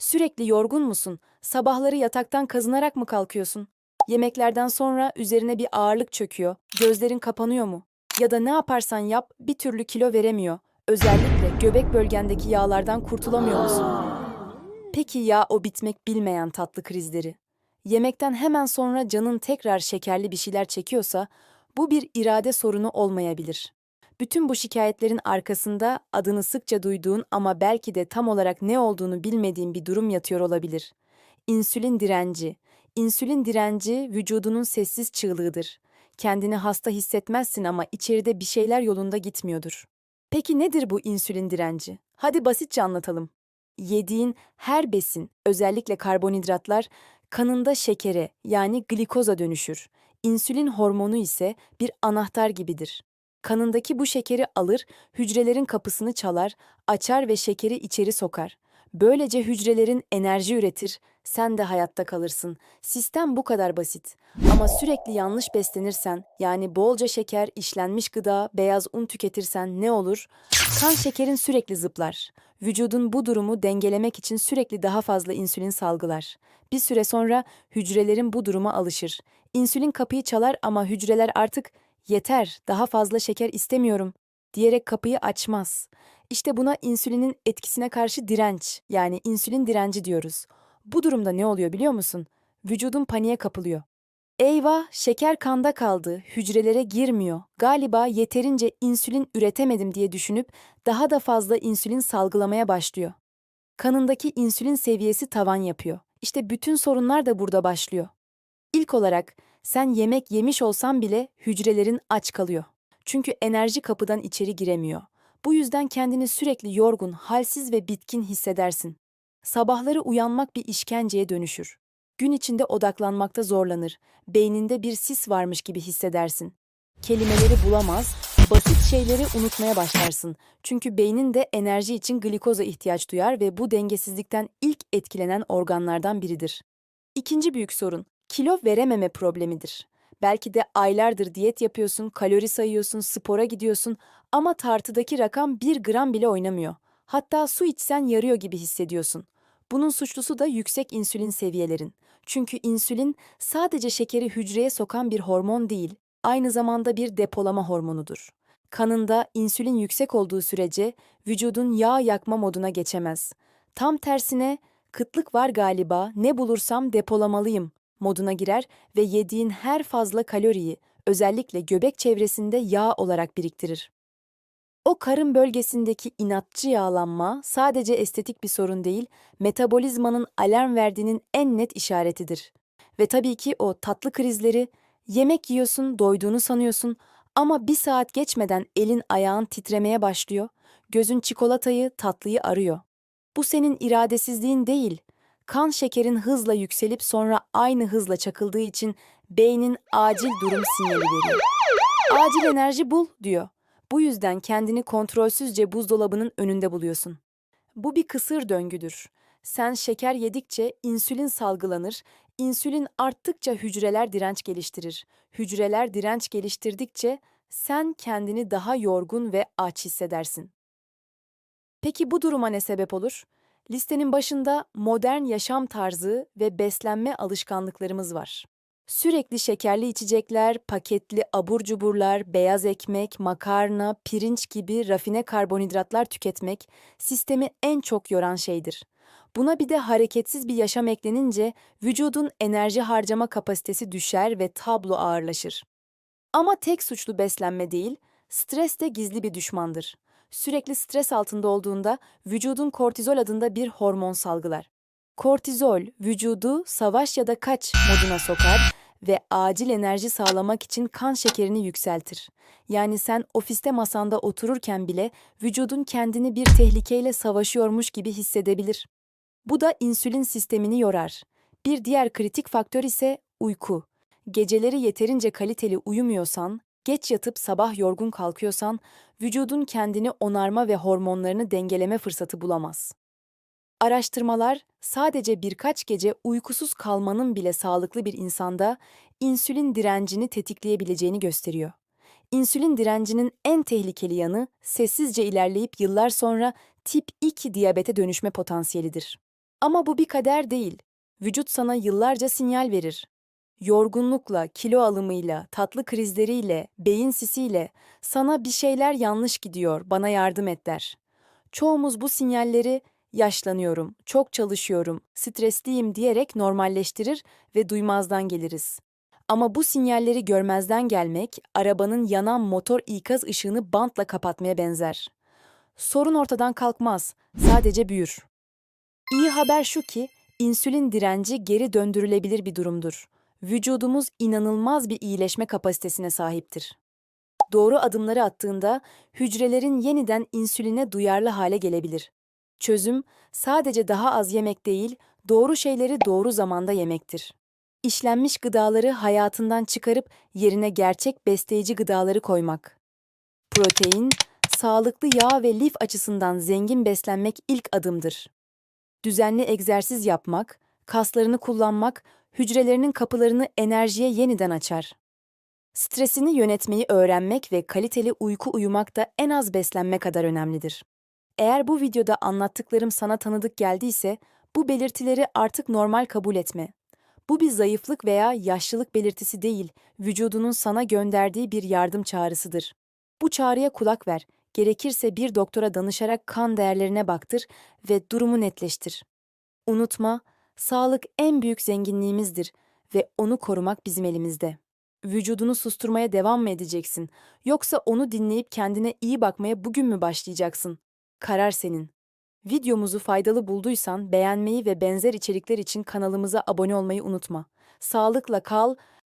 Sürekli yorgun musun? Sabahları yataktan kazınarak mı kalkıyorsun? Yemeklerden sonra üzerine bir ağırlık çöküyor. Gözlerin kapanıyor mu? Ya da ne yaparsan yap bir türlü kilo veremiyor. Özellikle göbek bölgendeki yağlardan kurtulamıyor musun? Peki ya o bitmek bilmeyen tatlı krizleri? Yemekten hemen sonra canın tekrar şekerli bir şeyler çekiyorsa bu bir irade sorunu olmayabilir. Bütün bu şikayetlerin arkasında adını sıkça duyduğun ama belki de tam olarak ne olduğunu bilmediğin bir durum yatıyor olabilir. İnsülin direnci. İnsülin direnci vücudunun sessiz çığlığıdır. Kendini hasta hissetmezsin ama içeride bir şeyler yolunda gitmiyordur. Peki nedir bu insülin direnci? Hadi basitçe anlatalım. Yediğin her besin, özellikle karbonhidratlar, kanında şekere yani glikoza dönüşür. İnsülin hormonu ise bir anahtar gibidir. Kanındaki bu şekeri alır, hücrelerin kapısını çalar, açar ve şekeri içeri sokar. Böylece hücrelerin enerji üretir, sen de hayatta kalırsın. Sistem bu kadar basit. Ama sürekli yanlış beslenirsen, yani bolca şeker, işlenmiş gıda, beyaz un tüketirsen ne olur? Kan şekerin sürekli zıplar. Vücudun bu durumu dengelemek için sürekli daha fazla insülin salgılar. Bir süre sonra hücrelerin bu duruma alışır. İnsülin kapıyı çalar ama hücreler artık yeter, daha fazla şeker istemiyorum diyerek kapıyı açmaz. İşte buna insülinin etkisine karşı direnç, yani insülin direnci diyoruz. Bu durumda ne oluyor biliyor musun? Vücudun paniğe kapılıyor. Eyvah, şeker kanda kaldı, hücrelere girmiyor. Galiba yeterince insülin üretemedim diye düşünüp daha da fazla insülin salgılamaya başlıyor. Kanındaki insülin seviyesi tavan yapıyor. İşte bütün sorunlar da burada başlıyor. İlk olarak sen yemek yemiş olsan bile hücrelerin aç kalıyor. Çünkü enerji kapıdan içeri giremiyor. Bu yüzden kendini sürekli yorgun, halsiz ve bitkin hissedersin. Sabahları uyanmak bir işkenceye dönüşür. Gün içinde odaklanmakta zorlanır. Beyninde bir sis varmış gibi hissedersin. Kelimeleri bulamaz, basit şeyleri unutmaya başlarsın. Çünkü beynin de enerji için glikoza ihtiyaç duyar ve bu dengesizlikten ilk etkilenen organlardan biridir. İkinci büyük sorun, kilo verememe problemidir. Belki de aylardır diyet yapıyorsun, kalori sayıyorsun, spora gidiyorsun ama tartıdaki rakam bir gram bile oynamıyor. Hatta su içsen yarıyor gibi hissediyorsun. Bunun suçlusu da yüksek insülin seviyelerin. Çünkü insülin sadece şekeri hücreye sokan bir hormon değil, aynı zamanda bir depolama hormonudur. Kanında insülin yüksek olduğu sürece vücudun yağ yakma moduna geçemez. Tam tersine kıtlık var galiba, ne bulursam depolamalıyım moduna girer ve yediğin her fazla kaloriyi özellikle göbek çevresinde yağ olarak biriktirir. O karın bölgesindeki inatçı yağlanma sadece estetik bir sorun değil, metabolizmanın alarm verdiğinin en net işaretidir. Ve tabii ki o tatlı krizleri, yemek yiyorsun, doyduğunu sanıyorsun ama bir saat geçmeden elin ayağın titremeye başlıyor, gözün çikolatayı, tatlıyı arıyor. Bu senin iradesizliğin değil, kan şekerin hızla yükselip sonra aynı hızla çakıldığı için beynin acil durum sinyali veriyor. Acil enerji bul diyor. Bu yüzden kendini kontrolsüzce buzdolabının önünde buluyorsun. Bu bir kısır döngüdür. Sen şeker yedikçe insülin salgılanır, insülin arttıkça hücreler direnç geliştirir. Hücreler direnç geliştirdikçe sen kendini daha yorgun ve aç hissedersin. Peki bu duruma ne sebep olur? Listenin başında modern yaşam tarzı ve beslenme alışkanlıklarımız var. Sürekli şekerli içecekler, paketli abur cuburlar, beyaz ekmek, makarna, pirinç gibi rafine karbonhidratlar tüketmek sistemi en çok yoran şeydir. Buna bir de hareketsiz bir yaşam eklenince vücudun enerji harcama kapasitesi düşer ve tablo ağırlaşır. Ama tek suçlu beslenme değil, stres de gizli bir düşmandır. Sürekli stres altında olduğunda vücudun kortizol adında bir hormon salgılar. Kortizol vücudu savaş ya da kaç moduna sokar ve acil enerji sağlamak için kan şekerini yükseltir. Yani sen ofiste masanda otururken bile vücudun kendini bir tehlikeyle savaşıyormuş gibi hissedebilir. Bu da insülin sistemini yorar. Bir diğer kritik faktör ise uyku. Geceleri yeterince kaliteli uyumuyorsan, geç yatıp sabah yorgun kalkıyorsan, vücudun kendini onarma ve hormonlarını dengeleme fırsatı bulamaz. Araştırmalar sadece birkaç gece uykusuz kalmanın bile sağlıklı bir insanda insülin direncini tetikleyebileceğini gösteriyor. İnsülin direncinin en tehlikeli yanı sessizce ilerleyip yıllar sonra tip 2 diyabete dönüşme potansiyelidir. Ama bu bir kader değil. Vücut sana yıllarca sinyal verir. Yorgunlukla, kilo alımıyla, tatlı krizleriyle, beyin sisiyle sana bir şeyler yanlış gidiyor, bana yardım et der. Çoğumuz bu sinyalleri yaşlanıyorum, çok çalışıyorum, stresliyim diyerek normalleştirir ve duymazdan geliriz. Ama bu sinyalleri görmezden gelmek, arabanın yanan motor ikaz ışığını bantla kapatmaya benzer. Sorun ortadan kalkmaz, sadece büyür. İyi haber şu ki, insülin direnci geri döndürülebilir bir durumdur. Vücudumuz inanılmaz bir iyileşme kapasitesine sahiptir. Doğru adımları attığında hücrelerin yeniden insüline duyarlı hale gelebilir. Çözüm sadece daha az yemek değil, doğru şeyleri doğru zamanda yemektir. İşlenmiş gıdaları hayatından çıkarıp yerine gerçek besleyici gıdaları koymak. Protein, sağlıklı yağ ve lif açısından zengin beslenmek ilk adımdır. Düzenli egzersiz yapmak, kaslarını kullanmak, hücrelerinin kapılarını enerjiye yeniden açar. Stresini yönetmeyi öğrenmek ve kaliteli uyku uyumak da en az beslenme kadar önemlidir. Eğer bu videoda anlattıklarım sana tanıdık geldiyse, bu belirtileri artık normal kabul etme. Bu bir zayıflık veya yaşlılık belirtisi değil, vücudunun sana gönderdiği bir yardım çağrısıdır. Bu çağrıya kulak ver, gerekirse bir doktora danışarak kan değerlerine baktır ve durumu netleştir. Unutma, sağlık en büyük zenginliğimizdir ve onu korumak bizim elimizde. Vücudunu susturmaya devam mı edeceksin? Yoksa onu dinleyip kendine iyi bakmaya bugün mü başlayacaksın? Karar senin. Videomuzu faydalı bulduysan beğenmeyi ve benzer içerikler için kanalımıza abone olmayı unutma. Sağlıkla kal,